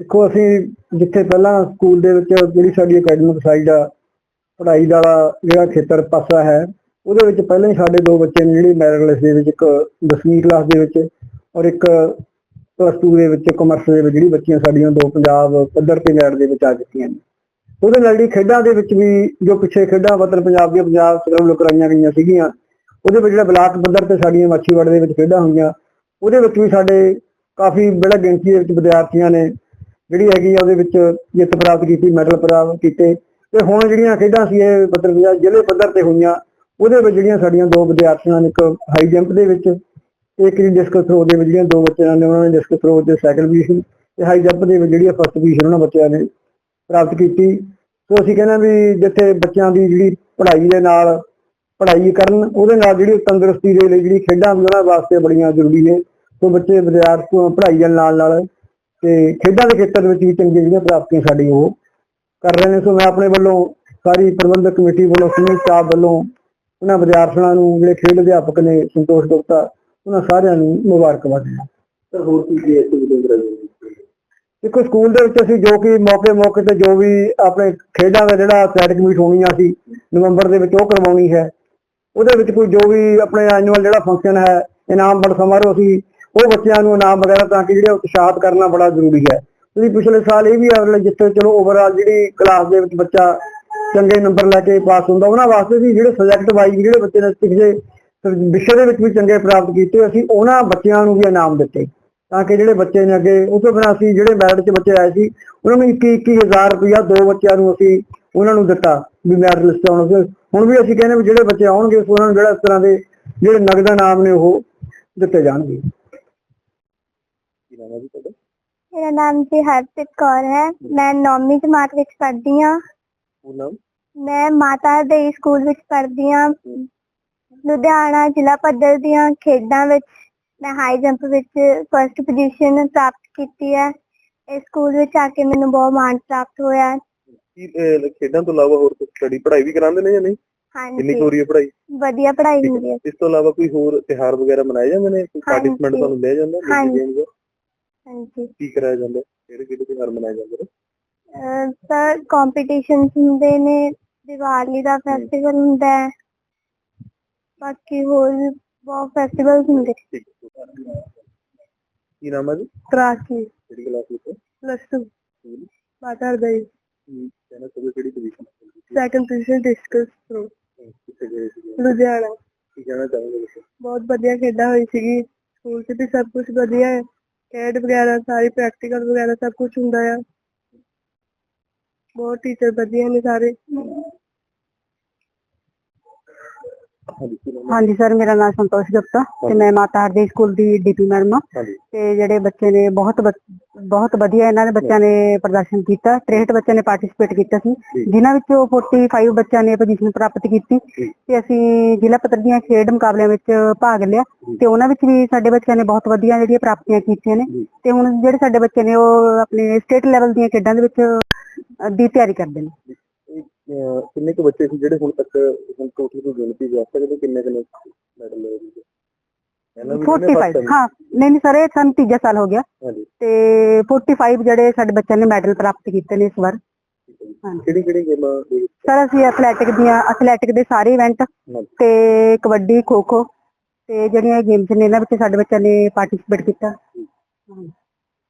ਦੇਖੋ, ਅਸੀਂ ਜਿੱਥੇ ਪਹਿਲਾਂ ਸਕੂਲ ਦੇ ਵਿੱਚ ਜਿਹੜੀ ਸਾਡੀ ਅਕੈਡਮਿਕ ਸਾਈਡ ਆ, ਪੜ੍ਹਾਈ ਦਾ ਜਿਹੜਾ ਖੇਤਰ ਪਾਸਾ ਹੈ, ਉਹਦੇ ਵਿੱਚ ਪਹਿਲਾਂ ਹੀ ਸਾਡੇ ਦੋ ਬੱਚੇ ਨੇ, ਜਿਹੜੇ ਮੈਰਿਟ ਦੇ ਵਿੱਚ ਇੱਕ 10ਵੀਂ ਕਲਾਸ ਦੇ ਵਿੱਚ ਔਰ ਇੱਕ ਪਲੱਸ 2 ਦੇ ਵਿੱਚ ਕਮਰਸ ਦੇ ਵਿੱਚ, ਜਿਹੜੀ ਬੱਚੀਆਂ ਸਾਡੀਆਂ ਦੋ ਪੰਜਾਬ ਪੱਧਰ ਤੇ ਮੈਰਿਟ ਦੇ ਵਿੱਚ ਆ ਚੁੱਕੀਆਂ ਨੇ। ਉਹਦੇ ਨਾਲ ਜਿਹੜੀ ਖੇਡਾਂ ਦੇ ਵਿੱਚ ਵੀ, ਜੋ ਪਿੱਛੇ ਖੇਡਾਂ ਵਤਨ ਪੰਜਾਬ ਦੀਆਂ ਪੰਜਾਬ ਸਰਵ ਲੁਕਰਾਈਆਂ ਗਈਆਂ ਸੀਗੀਆਂ ਉਹਦੇ ਵਿੱਚ ਜਿਹੜਾ ਬਲਾਕ ਪੱਧਰ ਤੇ ਸਾਡੀਆਂ ਮਾਛੀਵਾੜ ਦੇ ਵਿੱਚ ਖੇਡਾਂ ਹੋਈਆਂ, ਉਹਦੇ ਵਿੱਚ ਵੀ ਸਾਡੇ ਕਾਫੀ ਬੜਾ ਗਿਣਤੀ ਦੇ ਵਿੱਚ ਵਿਦਿਆਰਥੀਆਂ ਨੇ ਜਿਹੜੀ ਹੈਗੀ ਆ ਉਹਦੇ ਵਿੱਚ ਜਿੱਤ ਪ੍ਰਾਪਤ ਕੀਤੀ, ਮੈਡਲ ਪ੍ਰਾਪਤ ਕੀਤੇ। ਤੇ ਹੁਣ ਜਿਹੜੀਆਂ ਖੇਡਾਂ ਸੀ ਇਹ ਮਤਲਬ ਜ਼ਿਲ੍ਹੇ ਪੱਧਰ ਤੇ ਹੋਈਆਂ, ਉਹਦੇ ਵਿੱਚ ਜਿਹੜੀਆਂ ਸਾਡੀਆਂ ਦੋ ਵਿਦਿਆਰਥੀਆਂ ਨੇ, ਇੱਕ ਹਾਈ ਜੰਪ ਦੇ ਵਿੱਚ, ਇੱਕ ਇੱਕ ਡਿਸਕਸ ਥਰੋ ਦੇ ਵਿੱਚ, ਜਿਹੜੀਆਂ ਦੋ ਬੱਚਿਆਂ ਨੇ, ਉਹਨਾਂ ਨੇ ਡਿਸਕਸ ਥਰੋ ਤੇ ਸੈਕੰਡ ਪੋਜੀਸ਼ਨ ਤੇ ਹਾਈ ਜੰਪ ਦੇ ਵਿੱਚ ਜਿਹੜੀ ਫਸਟ ਪੋਜੀਸ਼ਨ ਉਹਨਾਂ ਬੱਚਿਆਂ ਨੇ ਪ੍ਰਾਪਤ ਕੀਤੀ। ਸੋ ਅਸੀਂ ਕਹਿੰਦੇ ਵੀ ਜਿੱਥੇ ਬੱਚਿਆਂ ਦੀ ਜਿਹੜੀ ਪੜ੍ਹਾਈ ਦੇ ਨਾਲ ਪੜ੍ਹਾਈ ਕਰਨ ਉਹਦੇ ਨਾਲ ਜਿਹੜੀ ਤੰਦਰੁਸਤੀ ਦੇ ਲਈ ਜਿਹੜੀ ਖੇਡਾਂ ਵੀ ਉਹਨਾਂ ਵਾਸਤੇ ਬੜੀਆਂ ਜ਼ਰੂਰੀ ਨੇ ਸੋ ਬੱਚੇ ਵਿਦਿਆਰਥੀ ਪੜ੍ਹਾਈ ਦੇ ਨਾਲ ਨਾਲ ਤੇ ਖੇਡਾਂ ਦੇ ਖੇਤਰ ਵਿੱਚ ਵੀ ਚੰਗੀਆਂ ਜਿਹੜੀਆਂ ਪ੍ਰਾਪਤੀਆਂ ਸਾਡੀ ਉਹ ਕਰ ਰਹੇ ਨੇ। ਸੋ ਮੈਂ ਆਪਣੇ ਵੱਲੋਂ ਸਾਰੀ ਪ੍ਰਬੰਧਕ ਕਮੇਟੀ ਵੱਲੋਂ ਸਮੂਹ ਸਟਾਫ ਵੱਲੋਂ ਉਹਨਾਂ ਵਿਦਿਆਰਥੀਆਂ ਨੂੰ ਜਿਹੜੇ ਖੇਡ ਅਧਿਆਪਕ ਨੇ ਸੰਤੋਸ਼ ਗੁਪਤਾ ਉਹਨਾਂ ਸਾਰਿਆਂ ਨੂੰ ਮੁਬਾਰਕਬਾਦ ਦਿੰਦਾ ਸਰ ਹੋਰ ਕੀ ਕੀ ਐਕਟੀਵਿਟੀ ਕਰਾਈ ਦੇਖੋ ਸਕੂਲ ਦੇ ਵਿੱਚ ਅਸੀਂ ਜੋ ਕਿ ਮੌਕੇ ਮੌਕੇ ਤੇ ਜੋ ਵੀ ਆਪਣੇ ਖੇਡਾਂ ਦਾ ਜਿਹੜਾ ਐਥਲੈਟਿਕ ਮੀਟ ਹੋਣੀਆਂ ਸੀ ਨਵੰਬਰ ਦੇ ਵਿੱਚ ਉਹ ਕਰਵਾਉਣੀ ਹੈ। ਉਹਦੇ ਵਿੱਚ ਕੋਈ ਜੋ ਵੀ ਆਪਣੇ ਐਨੂਅਲ ਜਿਹੜਾ ਫੰਕਸ਼ਨ ਹੈ, ਇਨਾਮ ਵੰਡ ਸਮਾਰੋਹ ਸੀ, ਉਹ ਬੱਚਿਆਂ ਨੂੰ ਇਨਾਮ ਵਗੈਰਾ ਤਾਂ ਕਿ ਜਿਹੜੇ ਉਤਸ਼ਾਹਤ ਕਰਨਾ ਬੜਾ ਜ਼ਰੂਰੀ ਹੈ। ਤੁਸੀਂ ਪਿਛਲੇ ਸਾਲ ਇਹ ਵੀ ਅਗਲੇ ਜਿੱਥੇ ਚਲੋ ਓਵਰਆਲ ਜਿਹੜੀ ਕਲਾਸ ਦੇ ਵਿੱਚ ਬੱਚਾ ਚੰਗੇ ਨੰਬਰ ਲੈ ਕੇ ਪਾਸ ਹੁੰਦਾ, ਉਹਨਾਂ ਵਾਸਤੇ ਵੀ ਜਿਹੜੇ ਸਬਜੈਕਟ ਵਾਈਜ਼ ਜਿਹੜੇ ਬੱਚੇ ਨੇ ਪਿਛਲੇ ਵਿਸ਼ੇ ਦੇ ਵਿੱਚ ਵੀ ਚੰਗੇ ਪ੍ਰਾਪਤ ਕੀਤੇ, ਅਸੀਂ ਉਹਨਾਂ ਬੱਚਿਆਂ ਨੂੰ ਵੀ ਇਨਾਮ ਦਿੱਤੇ। ਤਾਂ ਕਿ ਜਿਹੜੇ ਬੱਚੇ ਨੇ ਅੱਗੇ, ਉਸ ਤੋਂ ਬਿਨਾਂ ਅਸੀਂ ਜਿਹੜੇ ਮੈਰਿਟ 'ਚ ਬੱਚੇ ਆਏ ਸੀ, ਉਹਨਾਂ ਨੂੰ 21 21000 ਰੁਪਇਆ ਦੋ ਬੱਚਿਆਂ ਨੂੰ ਅਸੀਂ ਉਹਨਾਂ ਨੂੰ ਦਿੱਤਾ ਵੀ ਮੈਰਿਟ ਲਿਸਟ ਆਉਣ ਸੀ ਹੁਣ ਵੀ ਅਸੀਂ ਕਹਿੰਦੇ ਵੀ ਜਿਹੜੇ ਬੱਚੇ ਆਉਣਗੇ ਉਹਨਾਂ ਨੂੰ ਜਿਹੜਾ ਇਸ ਤਰ੍ਹਾਂ ਦੇ ਜਿਹੜੇ ਨਗਦ ਇਨਾਮ ਨੇ ਉਹ ਦਿੱਤੇ ਜਾਣਗੇ। ਨਾਮ ਮੇਰਾ ਨਾਮ ਜੀ ਹਰਪ੍ਰੀਤ ਕੌਰ ਹੈ। ਮੈਂ ਨੌਵੀਂ ਜਮਾਤ ਵਿੱਚ ਪੜ੍ਹਦੀ ਹਾਂ। ਨਾਮ? ਮੈਂ ਮਾਤਾ ਦੇ ਸਕੂਲ ਵਿੱਚ ਪੜ੍ਹਦੀ ਹਾਂ। ਲੁਧਿਆਣਾ ਜ਼ਿਲ੍ਹਾ ਪੱਧਰ ਦੀਆਂ ਖੇਡਾਂ ਵਿੱਚ ਮੈਂ ਹਾਈ ਜੰਪ ਵਿੱਚ ਫਸਟ ਪੋਜੀਸ਼ਨ ਪ੍ਰਾਪਤ ਕੀਤੀ ਹੈ। ਇਸ ਸਕੂਲ ਵਿੱਚ ਆ ਕੇ ਮੈਨੂੰ ਬਹੁਤ ਮਾਣ ਪ੍ਰਾਪਤ ਹੋਇਆ। ਹੈ। ਕੀ ਅਹ, ਖੇਡਾਂ ਤੋਂ ਇਲਾਵਾ ਹੋਰ ਸਟੱਡੀ ਪੜ੍ਹਾਈ ਵੀ ਕਰਾਉਂਦੇ ਨੇ ਜਾਂ ਨਹੀਂ? ਕਿੰਨੀ ਕੁ ਹੋ ਹਾਂਜੀ ਰਹੀ ਹੈ ਪੜ੍ਹਾਈ? ਵਧੀਆ ਪੜ੍ਹਾਈ ਹੁੰਦੀ ਹੈ। ਇਸ ਤੋਂ ਇਲਾਵਾ ਕੋਈ ਹੋਰ ਤਿਉਹਾਰ ਵਗੈਰਾ ਮਨਾਏ ਜਾਂਦੇ ਨੇ? ਕੋਈ ਪਾਰਟਿਸਪੈਂਟ। ਤੁਹਾਨੂੰ ਲਿਆ ਜਾਂਦਾ ਹਾਂਜੀ। ਦਾ? ਹਾਂਜੀ। ਕੀ ਕਰਾਇਆ ਜਾਂਦਾ? ਕਿਹੜੇ ਕਿਹੜੇ ਤਿਉਹਾਰ ਮਨਾਏ ਜਾਂਦੇ ਨੇ? ਅਹ ਸਰ ਕੰਪੀਟੀਸ਼ਨਸ ਹੁੰਦੇ ਨੇ। ਦੀਵਾਲੀ ਦਾ ਫੈਸਟੀਵਲ ਹੁੰਦਾ ਹੈ। ਬਾਕੀ ਹੋਰ ਵੀ ਬਹੁਤ ਫੈਸਟੀਵਲਸ ਹੁੰਦੇ। ਠੀਕ ਹੈ। ਕੀ ਨਾਮ ਹੈ ਜੀ? ਤਰਾਕੀ ਕਿਹੜੀ ਕਲਾਸ ਵਿੱਚ ਹੋ? ਪਲੱਸ 2 ਸਕੂਲ ਮਾਤਾ ਦੇ ਕਿਹੜੀ position second position discus throw Ludhiana. ਕੀ ਕਹਿਣਾ ਚਾਹੁੰਦੇ ਤੁਸੀਂ? ਬਹੁਤ ਵਧੀਆ ਖੇਡਾਂ ਹੋਈ ਸੀਗੀ। ਸਕੂਲ 'ਚ ਵੀ ਸਭ ਕੁਝ ਵਧੀਆ ਹੈ। ਖੇਡ ਵਗੈਰਾ ਸਾਰੀ ਪ੍ਰੈਕਟੀਕਲ ਵਗੈਰਾ ਸਭ ਕੁਝ ਹੁੰਦਾ ਆ। ਬਹੁਤ ਟੀਚਰ ਵਧੀਆ ਨੇ ਸਾਰੇ। ਹਾਂਜੀ ਸਰ ਮੇਰਾ ਨਾਮ ਸੰਤੋਸ਼ ਗੁਪਤਾ ਤੇ ਮੈਂ ਮਾਤਾ ਹਰਦੇ ਸਕੂਲ ਦੀ ਡੀਪੀ ਮੈਡਮ ਹਾਂ ਤੇ ਜਿਹੜੇ ਬੱਚੇ ਨੇ ਬਹੁਤ ਬਹੁਤ ਵਧੀਆ ਇਹਨਾਂ ਦੇ ਬੱਚਿਆਂ ਨੇ ਪ੍ਰਦਰਸ਼ਨ ਕੀਤਾ 63 ਬੱਚਿਆਂ ਨੇ ਪਾਰਟਿਸਿਪੇਟ ਕੀਤਾ ਸੀ। ਜਿਨ੍ਹਾਂ ਵਿੱਚੋਂ 45 ਬੱਚਿਆਂ ਨੇ ਪੋਜੀਸ਼ਨ ਪ੍ਰਾਪਤ ਕੀਤੀ। ਤੇ ਅਸੀਂ ਜ਼ਿਲ੍ਹਾ ਪੱਧਰ ਦੀਆਂ ਖੇਡ ਮੁਕਾਬਲਿਆਂ ਵਿੱਚ ਭਾਗ ਲਿਆ। ਤੇ ਉਹਨਾਂ ਵਿੱਚ ਵੀ ਸਾਡੇ ਬੱਚਿਆਂ ਨੇ ਬਹੁਤ ਵਧੀਆ ਜਿਹੜੀਆਂ ਪ੍ਰਾਪਤੀਆਂ ਕੀਤੀਆਂ ਨੇ। ਤੇ ਹੁਣ ਜਿਹੜੇ ਸਾਡੇ ਬੱਚੇ ਨੇ ਉਹ ਆਪਣੇ ਸਟੇਟ ਲੈਵਲ ਦੀਆਂ ਖੇਡਾਂ ਦੇ ਵਿੱਚ ਦੀ ਤਿਆਰੀ ਕਰਦੇ ਨੇ ਕਿੰਨੇ ਕੁ ਬੱਚੇ ਸੀ ਜਿਹੜੇ ਹੁਣ ਤੱਕ ਹੁਣ ਟੋਟਲ ਕੋਈ ਗਿਣਤੀ ਜਾ ਸਕਦੇ ਕਿੰਨੇ ਕਿੰਨੇ ਮੈਡਲ ਵੀ ਕਿੰਨੇ 45 first time? ਹਾਂ ਨਹੀਂ ਨਹੀਂ ਸਰ ਇਹ ਸਾਨੂੰ ਤੀਜਾ ਸਾਲ ਹੋ ਗਿਆ ਤੇ 45 ਜਿਹੜੇ ਸਾਡੇ ਬੱਚਿਆਂ ਨੇ ਮੈਡਲ ਪ੍ਰਾਪਤ ਕੀਤੇ ਨੇ ਇਸ ਵਾਰ। ਕਿਹੜੀ ਕਿਹੜੀ ਗੇਮਾਂ ਸਰ ਅਸੀਂ ਐਥਲੈਟਿਕ ਦੀਆਂ ਐਥਲੈਟਿਕ ਦੇ ਸਾਰੇ ਇਵੈਂਟ। ਤੇ ਕਬੱਡੀ ਖੋ ਖੋ ਤੇ ਜਿਹੜੀਆਂ ਗੇਮਸ ਨੇ ਇਹਨਾਂ ਵਿੱਚ ਸਾਡੇ ਬੱਚਿਆਂ ਨੇ ਪਾਰਟਿਸਿਪੇਟ ਕੀਤਾ।